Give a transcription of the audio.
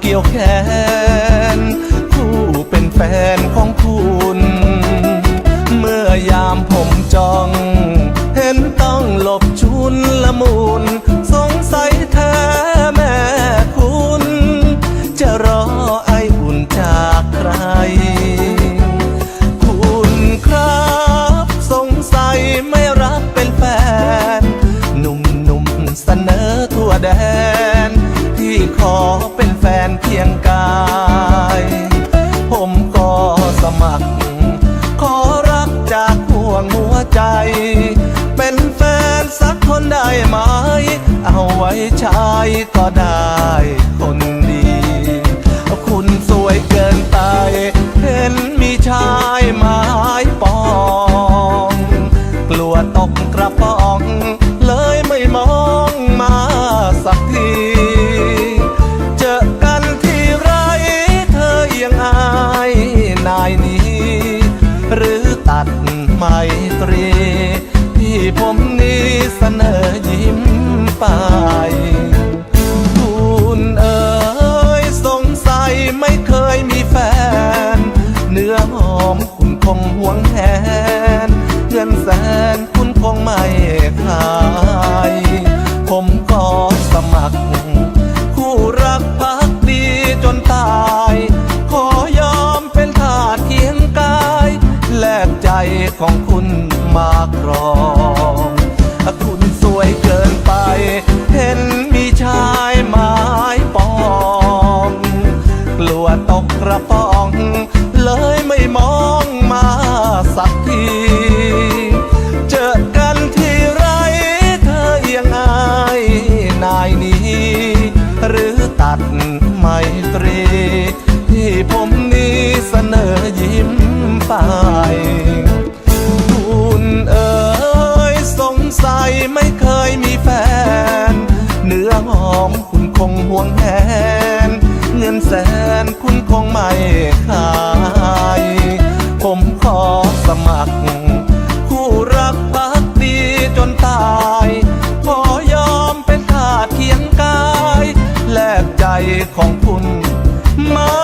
เกี่ยวแขน ผู้เป็นแฟนของคุณ เมื่อยามผมจอง เห็นต้องหลบชุนละมุนสงสัยแท้แม่คุณ จะรอไออุ่นจากใคร คุณครับสงสัยไม่รักเป็นแฟน หนุ่มๆเสนอทั่วแดน ใจ เป็นแฟนสักคนได้ไหม เอาไว้ใช้ก็ได้คนดี คุณสวยเกินไปเห็นมีชายไม้ปอง กลัวตกกระป๋อง เลยไม่มองมาสักทีเจอกันที่ไรเธอเอียงอายนายนี้ ตัดไมตรีที่ผมนี้เสนอยิ้มไปคุณเอ๋ยสงสัยไม่เคยมีแฟน เนื้อหอมคุณคงหวงแหนเงินแสนคุณคงไม่ขาย ผมก็สมัคร ของคุณมาครองคุณสวยเกินไป เห็นมีชายไม้ปองกลัวตกกระป๋อง เลยไม่มองมาสักที เจอกันที่ไรเธอเอียงอายนายนี้ หรือตัดไมตรี ที่ผมนี้เสนอยิ้มไป ไม่เคยมีแฟน เนื้อหอมคุณคงห่วงแหน เงินแสนคุณคงไม่ขาย ผมขอสมัคร คู่รักพักดีจนตาย ขอยอมเป็นทาสเคียงกาย แลกใจของคุณมา